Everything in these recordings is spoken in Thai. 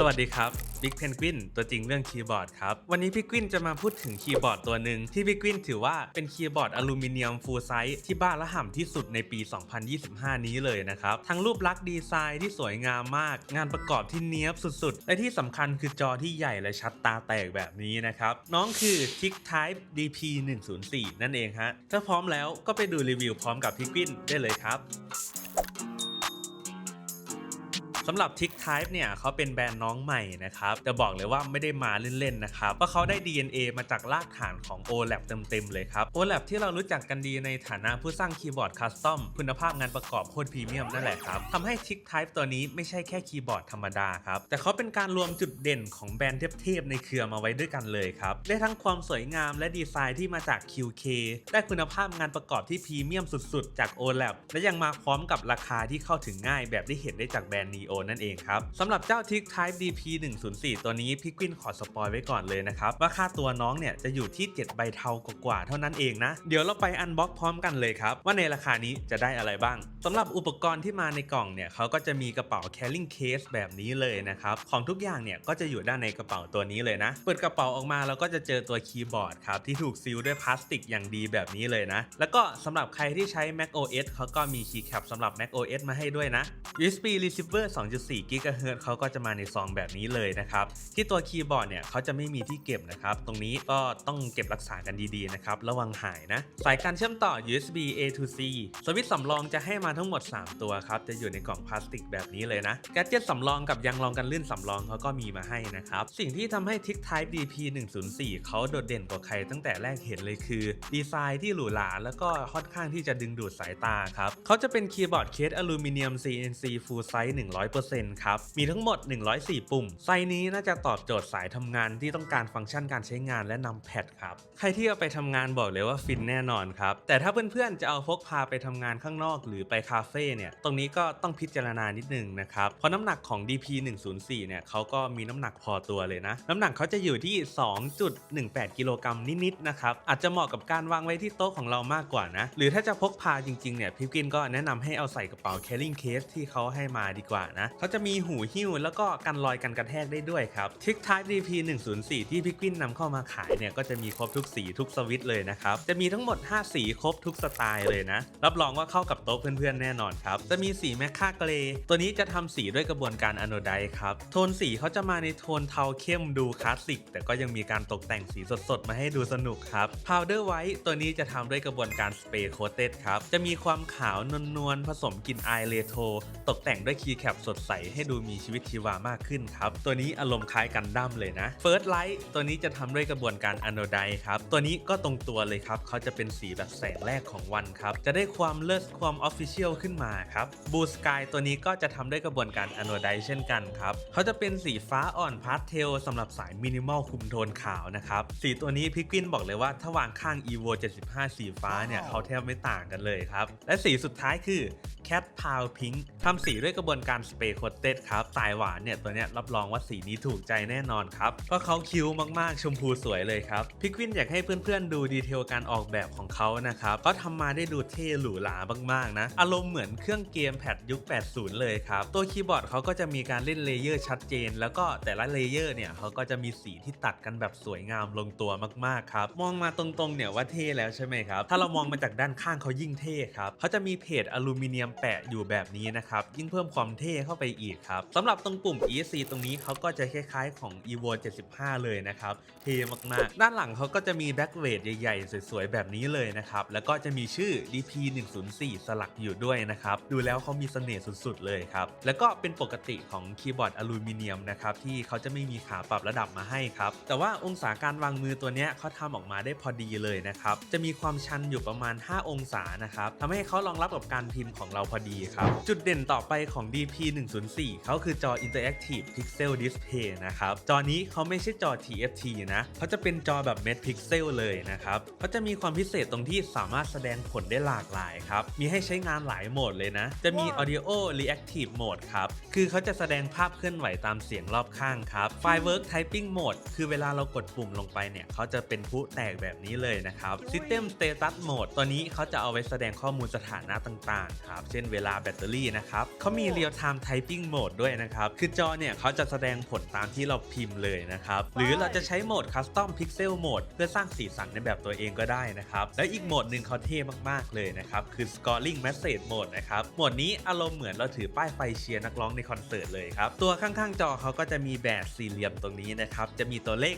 สวัสดีครับบิ๊กเพนกวินตัวจริงเรื่องคีย์บอร์ดครับ วันนี้พี่กวินจะมาพูดถึงคีย์บอร์ดตัวหนึ่งที่พี่กวินถือว่าเป็นคีย์บอร์ดอลูมิเนียมฟูลไซส์ที่บ้าและห่ำที่สุดในปี 2025 นี้เลยนะครับ ทั้งรูปลักษณ์ดีไซน์ที่สวยงามมาก งานประกอบที่เนี้ยบสุดๆ และที่สำคัญคือจอที่ใหญ่และชัดตาแตกแบบนี้นะครับ น้องคือ Tick Type DP 104นั่นเองฮะถ้าพร้อมแล้วก็ไปดูรีวิวพร้อมกับพี่กวินได้เลยครับ สำหรับ Tick Type เนี่ยเขาเป็นแบรนด์น้องใหม่นะครับแต่บอกเลยว่าไม่ได้มาเล่นๆนะครับเพราะเขาได้ DNA มาจากรากฐานของ OLAP เต็มๆเลยครับ OLAP ที่เรารู้จักกันดีในฐานะผู้สร้างคีย์บอร์ดคัสตอมคุณภาพงานประกอบโคตรพรีเมียมนั่นแหละครับทำให้ Tick Type ตัวนี้ไม่ใช่แค่คีย์บอร์ดธรรมดาครับแต่เขาเป็นการรวมจุดเด่นของแบรนด์เทพๆในเครือมาไว้ด้วยกันเลยครับได้ทั้งความสวยงามและดีไซน์ที่มาจาก QK ได้คุณภาพงานประกอบที่พรีเมียมสุดๆ จาก OLAP และยังมาพร้อมกับราคาที่เข้าถึงง่ายแบบที่เห็นได้จากแบรนด์ Neo นั่นเองครับสำหรับเจ้า Tick Type DP 104ตัวนี้พี่กวินขอสปอยไว้ก่อนเลยนะครับว่าค่าตัวน้องเนี่ยจะอยู่ที่ 7 ใบเทากว่าเท่านั้นเองนะ เดี๋ยวเราไปอันบ็อกพร้อมกันเลยครับ ว่าในราคานี้จะได้อะไรบ้างสำหรับอุปกรณ์ที่มาในกล่องเนี่ยเขาก็จะมีกระเป๋า carrying case แบบนี้เลยนะครับของทุกอย่างเนี่ยก็จะอยู่ด้านในกระเป๋าตัวนี้เลยนะ เปิดกระเป๋าออกมาเราก็จะเจอตัวคีย์บอร์ดครับที่ถูกซีลด้วยพลาสติกอย่างดีแบบนี้เลยนะ แล้วก็สำหรับใครที่ใช้ Mac OS เขาก็มีคีย์แคปสำหรับ Mac OS มาให้ด้วยนะ USB receiver 2.4 GHz เขาก็จะมาในซองแบบนี้เลยนะครับ ที่ตัวคีย์บอร์ดเนี่ยเขาจะไม่มีที่เก็บนะครับ ตรงนี้ก็ต้องเก็บรักษากันดีๆนะครับ ระวังหายนะ สายการเชื่อมต่อ USB A to C สวิตช์สำรองจะให้มาทั้งหมด 3 ตัวครับ จะอยู่ในกล่องพลาสติกแบบนี้เลยนะ แกดเจ็ตสำรองกับยางรองกันลื่นสำรองเขาก็มีมาให้นะครับ สิ่งที่ทำให้ Tick Type DP 104เขาโดดเด่นกว่าใครตั้งแต่แรกเห็นเลยคือ ดีไซน์ที่หรูหราแล้วก็ค่อนข้างที่จะดึงดูดสายตาครับเขาจะเป็นคีย์บอร์ดเคสอลูมิเนียม CNC Full Size 100%ครับ มีทั้งหมด 104 ปุ่ม ไซนี้น่าจะตอบโจทย์สายทำงานที่ต้องการฟังก์ชันการใช้งานและนำแพดครับ ใครที่เอาไปทำงานบอกเลยว่าฟินแน่นอนครับ แต่ถ้าเพื่อนๆจะเอาพกพาไปทำงานข้างนอก หรือไปคาเฟ่เนี่ย ตรงนี้ก็ต้องพิจารณานิดนึงนะครับ เพราะน้ำหนักของ DP 104เนี่ยเขาก็มีน้ำหนักพอตัวเลยนะ น้ำหนักเขาจะอยู่ที่ 2.18 กิโลกรัมนิดๆนะครับ อาจจะเหมาะกับการวางไว้ที่โต๊ะของเรามากกว่านะ หรือถ้าจะพกพาจริงๆเนี่ยพี่กินก็แนะนำให้เอาใส่กระเป๋า carrying case ที่เขาให้มาดีกว่านะเขาจะมีหูหิ้วแล้วก็กันรอยกันกระแทกได้ด้วยครับ Tick Type DP 104 ที่พี่กินนำเข้ามาขายเนี่ยก็จะมีครบทุกสีทุกสวิตเลยนะครับจะมีทั้งหมด 5 สีครบทุกสไตล์เลยนะ รับรองว่าเข้ากับโต๊ะเพื่อนๆแน่นอนครับจะมีสีแมคคาเกรตัวนี้จะทำสีด้วยกระบวนการอะโนไดซ์ครับโทนสีเขาจะมาในโทนเทาเข้มดูคลาสสิกแต่ก็ยังมีการตกแต่งสีสดๆ มาให้ดูสนุกครับ Powder White ตัวนี้จะทำด้วยกระบวนการสเปรย์โคเต d ครับจะมีความขาวนวลๆผสมกลิ่นอายเลโทตกแต่งด้วยคีย์แคปสดใสให้ดูมีชีวิตชีวามากขึ้นครับ ตัวนี้อารมณ์คล้ายกันดั้มเลยนะ First Light ตัวนี้จะทำด้วยกระบวนการอะโนไดซ์ครับ ตัวนี้ก็ตรงตัวเลยครับ เขาจะเป็นสีแบบแสงแรกของวันครับ จะได้ความเลิศความออฟฟิเชียลขึ้นมาครับ Blue Sky ตัวนี้ก็จะทำด้วยกระบวนการอะโนไดซ์เช่นกันครับ เขาจะเป็นสีฟ้าอ่อนพาสเทลสำหรับสายมินิมอลคุมโทนขาวนะครับ สีตัวนี้พี่กวินบอกเลยว่าถ้าวางข้าง evo 75 สีฟ้าเนี่ยเขาแทบไม่ต่างกันเลยครับ และสีสุดท้ายคือ Cat p o w Pink ทำสีด้วยกระบวนการสเปรย์โคเต d ครับ สายหวานเนี่ยตัวเนี้ยรับรองว่าสีนี้ถูกใจแน่นอนครับเพราะเขาคิ้วมากๆ ชมพูสวยเลยครับพี่กวินอยากให้เพื่อนๆ ดูดีเทลการออกแบบของเขานะครับเขาทำมาได้ดูเท่หรูหรามากๆนะ อารมณ์เหมือนเครื่องเกมแพดยุค 80 เลยครับ ตัวคีย์บอร์ดเขาก็จะมีการเล่นเลเยอร์ชัดเจน แล้วก็แต่ละเลเยอร์เนี่ยเขาก็จะมีสีที่ตัดกันแบบสวยงามลงตัวมากๆครับ มองมาตรงๆเนี่ยว่าเท่แล้วใช่ไหมครับ ถ้าเรามองมาจากด้านข้างเขายิ่งเท่ครับเขาจะมีเพจอลูมิเนียมแปะอยู่แบบนี้นะครับ ยิ่งเพิ่มความเท่เข้าไปอีกครับสำหรับตรงปุ่ม ESC ตรงนี้เขาก็จะคล้ายๆของ evo 75 เลยนะครับ เท่มากๆ ด้านหลังเขาก็จะมีแบ็กเวทใหญ่ๆ สวยๆ แบบนี้เลยนะครับ แล้วก็จะมีชื่อ DP 104 สลักอยู่ด้วยนะครับ ดูแล้วเขามีเสน่ห์สุดๆ เลยครับ แล้วก็เป็นปกติของคีย์บอร์ดอลูมิเนียมนะครับ ที่เขาจะไม่มีขาปรับระดับมาให้ครับ แต่ว่าองศาการวางมือตัวเนี้ยเขาทำออกมาได้พอดีเลยนะครับ จะมีความชันอยู่ประมาณ 5 องศานะครับทำให้เขารองรับกับการพิมพ์ของเราพอดีครับ จุดเด่นต่อไปของ DP 104 เขาคือจอ Interactive Pixel Display นะครับ จอนี้เขาไม่ใช่จอ TFT นะเขาจะเป็นจอแบบ Met Pixel เลยนะครับเขาจะมีความพิเศษตรงที่สามารถแสดงผลได้หลากหลายครับ มีให้ใช้งานหลายโหมดเลยนะ จะมี Audio Reactive Mode ครับ คือเขาจะแสดงภาพเคลื่อนไหวตามเสียงรอบข้างครับ Firework Typing Mode คือเวลาเรากดปุ่มลงไปเนี่ยเขาจะเป็นผู้แตกแบบนี้เลยนะครับ System Status Mode ตัวนี้เขาจะเอาไว้แสดงข้อมูลสถานะต่างๆ ครับเช่นเวลาแบตเตอรี่นะครับเขามี Real Time typing mode ด้วยนะครับ คือจอเนี่ยเขาจะแสดงผลตามที่เราพิมพ์เลยนะครับ หรือเราจะใช้โหมด custom pixel mode เพื่อสร้างสีสันในแบบตัวเองก็ได้นะครับ และอีกโหมดหนึ่งเขาเท่มากๆเลยนะครับ คือ scoring message mode นะครับ โหมดนี้อารมณ์เหมือนเราถือป้ายไฟเชียร์นักร้องในคอนเสิร์ตเลยครับ ตัวข้างๆจอเขาก็จะมีแบบสี่เหลี่ยมตรงนี้นะครับ จะมีตัวเลข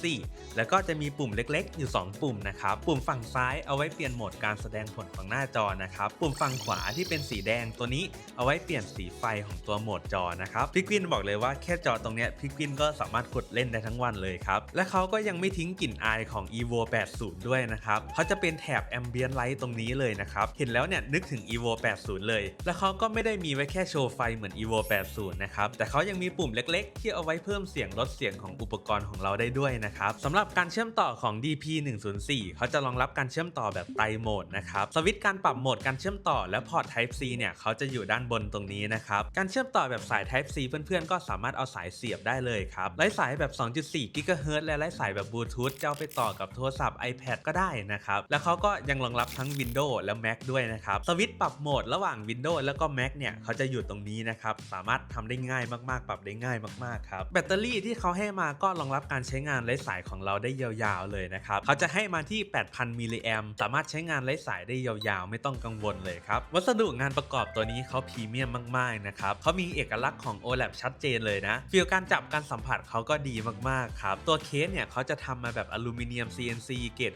104 แล้วก็จะมีปุ่มเล็กๆ อยู่ 2 ปุ่มนะครับ ปุ่มฝั่งซ้ายเอาไว้เปลี่ยนโหมดการแสดงผลของหน้าจอนะครับ ปุ่มฝั่งขวาที่เป็นสีแดงตัวนี้เอาไว้เปลี่ยนสีไฟของตัวโหมดจอนะครับพิกวินบอกเลยว่าแค่จอตรงเนี้ยพิกวินก็สามารถกดเล่นได้ทั้งวันเลยครับ และเขาก็ยังไม่ทิ้งกลิ่นอายของ evo 80 ด้วยนะครับเขาจะเป็นแถบ ambient light ตรงนี้เลยนะครับเห็นแล้วเนี่ยนึกถึง evo 80 เลย และเขาก็ไม่ได้มีไว้แค่โชว์ไฟเหมือน evo 80 นะครับแต่เขายังมีปุ่มเล็ก ๆ ที่เอาไว้เพิ่มเสียงลดเสียงของอุปกรณ์ของเราได้ด้วยนะครับสำหรับการเชื่อมต่อของ DP 104เขาจะรองรับการเชื่อมต่อแบบไตโหมดนะครับสวิตช์การปรับโหมดการเชื่อมต่อและพอร์ต Type C เนี่ยเขาจะอยู่ด้านบนตรงนี้นะครับ การเชื่อมต่อแบบสาย Type C เพื่อนๆ ก็สามารถเอาสายเสียบได้เลยครับไร้สายแบบ 2.4 GHz และไร้สายแบบบลูทูธจะเอาไปต่อกับโทรศัพท์ iPad ก็ได้นะครับ แล้วเขาก็ยังรองรับทั้ง Windows และ Mac ด้วยนะครับ สวิตช์ปรับโหมดระหว่าง Windows แล้วก็ Mac เนี่ยเขาจะอยู่ตรงนี้นะครับ สามารถทำได้ง่ายมากๆ ปรับได้ง่ายมากๆครับ แบตเตอรี่ที่เขาให้มาก็รองรับการใช้งานไร้สายของเราได้ยาวๆเลยนะครับ เขาจะให้มาที่ 8,000 มิลลิแอมสามารถใช้งานไร้สายได้ยาวๆ ไม่ต้องกังวลเลยครับ วัสดุงานประกอบตัวนี้เขาพรีเมียมมากๆนะครับเขามีเอกลักษณ์ของ OLAP ชัดเจนเลยนะฟีลการจับการสัมผัสเขาก็ดีมากๆครับตัวเคสเนี่ยเขาจะทำมาแบบอลูมิเนียม CNC เกรด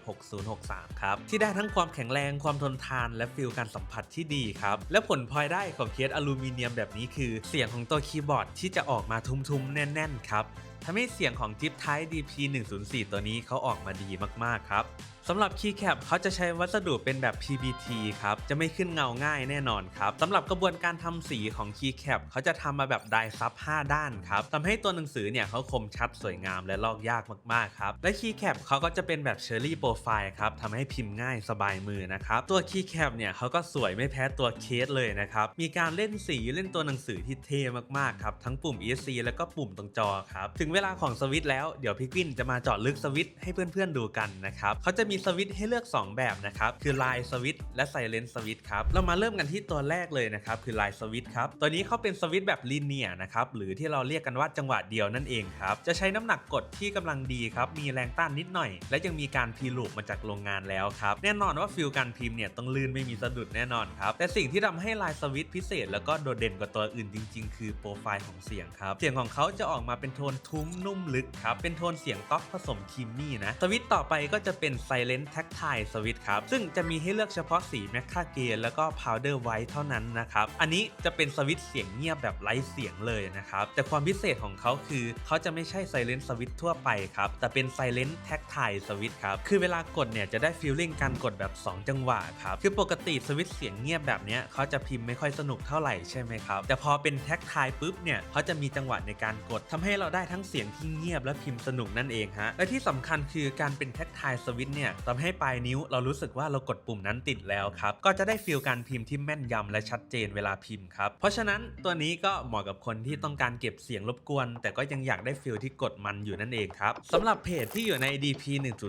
6063 ครับ ที่ได้ทั้งความแข็งแรงความทนทานและฟีลการสัมผัสที่ดีครับ และผลพลอยได้ของเคสอลูมิเนียมแบบนี้คือ เสียงของตัวคีย์บอร์ดที่จะออกมาทุ้มๆ แน่น ๆ ครับทำให้เสียงของจิ๊บไท DP 104 ตัวนี้เขาออกมาดีมากๆ ครับ สำหรับคีย์แคปเขาจะใช้วัสดุเป็นแบบ PBT ครับ จะไม่ขึ้นเงาง่ายแน่นอนครับสำหรับกระบวนการทำสีของคีย์แคปเขาจะทำมาแบบไดซับ 5 ด้านครับทำให้ตัวหนังสือเนี่ยเขาคมชัดสวยงามและลอกยากมากๆครับ และคีย์แคปเขาก็จะเป็นแบบเชอร์รี่โปรไฟล์ครับทำให้พิมพ์ง่ายสบายมือนะครับตัวคีย์แคปเนี่ยเขาก็สวยไม่แพ้ตัวเคสเลยนะครับมีการเล่นสีเล่นตัวหนังสือที่เท่มากๆครับทั้งปุ่ม ESC แล้วก็ปุ่มตรงจอครับถึงเวลาของสวิตแล้วเดี๋ยวพี่กวินจะมาเจาะลึกสวิตให้เพื่อนๆดูกันนะครับเขาจะมีสวิตให้เลือก 2 แบบนะครับ คือ Line Switch และ Silent Switch ครับ เรามาเริ่มกันที่ตัวแรกเลยนะครับ คือ Line Switch ครับ ตัวนี้เขาเป็นสวิตแบบลีเนียนะครับ หรือที่เราเรียกกันว่าจังหวะเดียวนั่นเองครับ จะใช้น้ำหนักกดที่กำลังดีครับ มีแรงต้านนิดหน่อย และยังมีการพีลูปมาจากโรงงานแล้วครับ แน่นอนว่าฟิลการพิมพ์เนี่ยต้องลื่นไม่มีสะดุดแน่นอนครับ แต่สิ่งที่ทำให้ Line Switch พิเศษ แล้วก็โดดเด่นกว่าตัวอื่นจริง ๆ คือโปรไฟล์ของเสียงครับ เสียงของเขาจะออกมาเป็นโทนทุ้มนุ่มลึกครับ เป็นโทนเสียงก๊อกผสมคิมมี่นะ สวิตต่อไปก็จะเป็น Silent Tactile Switch ครับ ซึ่งจะมีให้เลือกเฉพาะสี m a c c a g a แล้วก็ Powder White เท่านั้นนะครับ อันนี้จะเป็นสวิตช์เสียงเงียบแบบไร้เสียงเลยนะครับ แต่ความพิเศษของเขาคือ เขาจะไม่ใช่ Silent Switch ทั่วไปครับ แต่เป็น Silent Tactile Switch ครับ คือเวลากดเนี่ยจะได้ feeling การกดแบบ 2 จังหวะครับ คือปกติสวิตช์เสียงเงียบแบบเนี้ยเขาจะพิมพ์ไม่ค่อยสนุกเท่าไหร่ใช่ไหมครับ แต่พอเป็น Tactile ปุ๊บเนี่ยเขาจะมีจังหวะในการกดทำให้เราได้ทั้งเสียงที่เงียบและพิมพ์สนุกนั่นเองฮะและที่สำคัญคือการเป็น Tactile Switch เนี่ยทำให้ปลายนิ้วเรารู้สึกว่าเรากดปุ่มนั้นติดแล้วครับ ก็จะได้ฟีลการพิมพ์ที่แม่นยำและชัดเจนเวลาพิมพ์ครับ เพราะฉะนั้นตัวนี้ก็เหมาะกับคนที่ต้องการเก็บเสียงรบกวน แต่ก็ยังอยากได้ฟีลที่กดมันอยู่นั่นเองครับสำหรับเพจที่อยู่ใน DP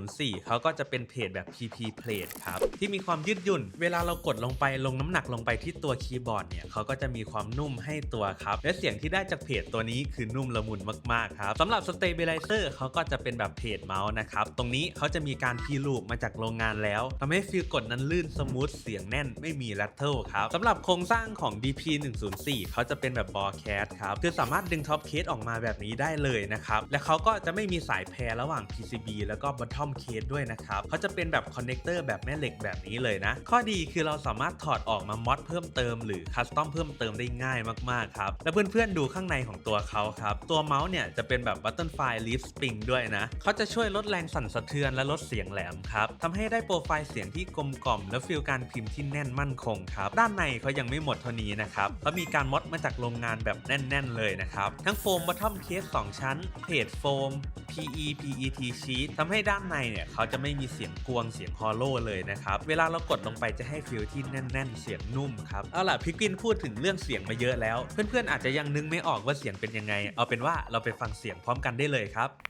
104เขาก็จะเป็นเพจแบบ PP Plate ครับที่มีความยืดหยุ่น เวลาเรากดลงไปลงน้ำหนักลงไปที่ตัวคีย์บอร์ดเนี่ยเขาก็จะมีความนุ่มให้ตัวครับ และเสียงที่ได้จากเพจตัวนี้คือนุ่มละมุนมากๆครับสำหรับ Stabilizer เขาก็จะเป็นแบบเพจเมาส์นะครับตรงนี้เขาจะมีการพีลูปมาจากโรงงานแล้วทำให้ฟีลกดนั้นลื่นสมูทเสียงแน่นไม่มีแรตเทิลครับสำหรับโครงสร้างของ DP 104เขาจะเป็นแบบบอแคสครับคือสามารถดึงท็อปเคสออกมาแบบนี้ได้เลยนะครับและเขาก็จะไม่มีสายแพรระหว่าง PCB แล้วก็ bottom case ด้วยนะครับเขาจะเป็นแบบคอนเนคเตอร์แบบแม่เหล็กแบบนี้เลยนะ ข้อดีคือเราสามารถถอดออกมามอดเพิ่มเติมหรือคัสตอมเพิ่มเติมได้ง่ายมากๆครับและเพื่อนๆดูข้างในของตัวเขาครับตัวเมาส์เนี่ยจะเป็นแบบ butterfly leaf spring ด้วยนะเขาจะช่วยลดแรงสั่นสะเทือนและลดเสียงแหลมครับทำให้ได้โปรไฟล์เสียงที่กลมกล่อม และฟีลการพิมพ์ที่แน่นมั่นคงครับด้านในเขายังไม่หมดเท่านี้นะครับเขามีการมอดมาจากโรงงานแบบแน่น ๆ เลยนะครับทั้งโฟม bottom case 2ชั้นเพจโฟม PE PET sheet ทำให้ด้านในเนี่ยเขาจะไม่มีเสียงกวงเสียงฮอลโลเลยนะครับเวลาเรากดลงไปจะให้ฟีลที่แน่น ๆ เสียงนุ่มครับเอาล่ะพี่กวินพูดถึงเรื่องเสียงมาเยอะแล้ว เพื่อนๆอาจจะยังนึกไม่ออกว่าเสียงเป็นยังไง เอาเป็นว่าเราไปฟังเสียงพร้อมกันได้เลยครับ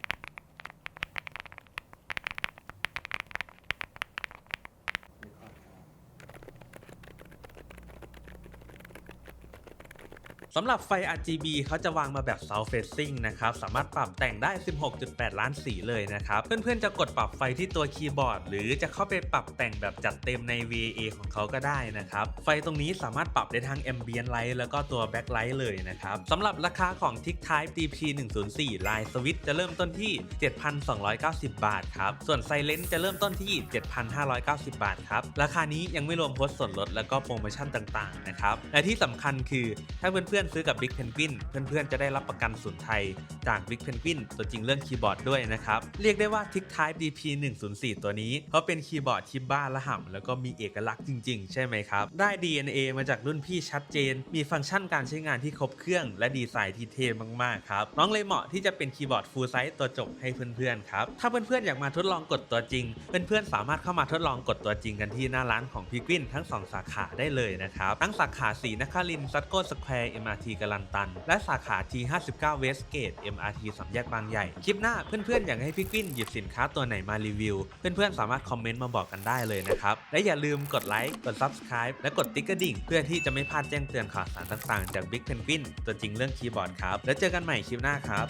สำหรับไฟ RGB เขาจะวางมาแบบ South Facing นะครับ สามารถปรับแต่งได้ 16.8 ล้านสีเลยนะครับ เพื่อนๆจะกดปรับไฟที่ตัวคีย์บอร์ด หรือจะเข้าไปปรับแต่งแบบจัดเต็มใน VA ของเขาก็ได้นะครับ ไฟตรงนี้สามารถปรับได้ทั้ง Ambient Light แล้วก็ตัว Backlight เลยนะครับสำหรับราคาของ Tick Type DP104 Line Switch จะเริ่มต้นที่ 7,290 บาทครับ ส่วน Silent จะเริ่มต้นที่ 7,590 บาทครับ ราคานี้ยังไม่รวมโพสต์ส่วนลดแล้วก็โปรโมชั่นต่างๆนะครับ และที่สำคัญคือถ้าเพื่อนๆื่อนๆซื้อกับ Big Penguin เพื่อนๆจะได้รับประกันศูนไทยจาก Big Penguin ตัวจริงเรื่องคีย์บอร์ดด้วยนะครับ เรียกได้ว่า Tick Type DP104 ตัวนี้เขาเป็นคีย์บอร์ดที่บ้าระห่ำแล้วก็มีเอกลักษณ์จริง ๆ ใช่ไหมครับ ได้ DNA มาจากรุ่นพี่ชัดเจน มีฟังก์ชันการใช้งานที่ครบเครื่อง และดีไซน์ที่เท่มากๆครับน้องเลยเหมาะที่จะเป็นคีย์บอร์ด full size ตัวจบให้เพื่อนๆครับถ้าเพื่อนๆอยากมาทดลองกดตัวจริง เพื่อนๆสามารถเข้ามาทดลองกดตัวจริงกันที่หน้าร้านของพีกวินทั้ง 2 สาขาได้เลยนะครับทั้งสาขาสีนครินทร์ซัตโกสแควร์ MRT กลันตัน และสาขา T59 Westgate MRT สามแยกบางใหญ่ คลิปหน้าเพื่อนๆอยากให้พี่กวินหยิบสินค้าตัวไหนมารีวิว เพื่อนๆสามารถคอมเมนต์มาบอกกันได้เลยนะครับ และอย่าลืมกดไลค์ กด Subscribe และกดติ๊กกระดิ่ง เพื่อที่จะไม่พลาดแจ้งเตือนข่าวสารต่างๆ จาก Big Penguin ตัวจริงเรื่องคีย์บอร์ดครับ แล้วเจอกันใหม่คลิปหน้าครับ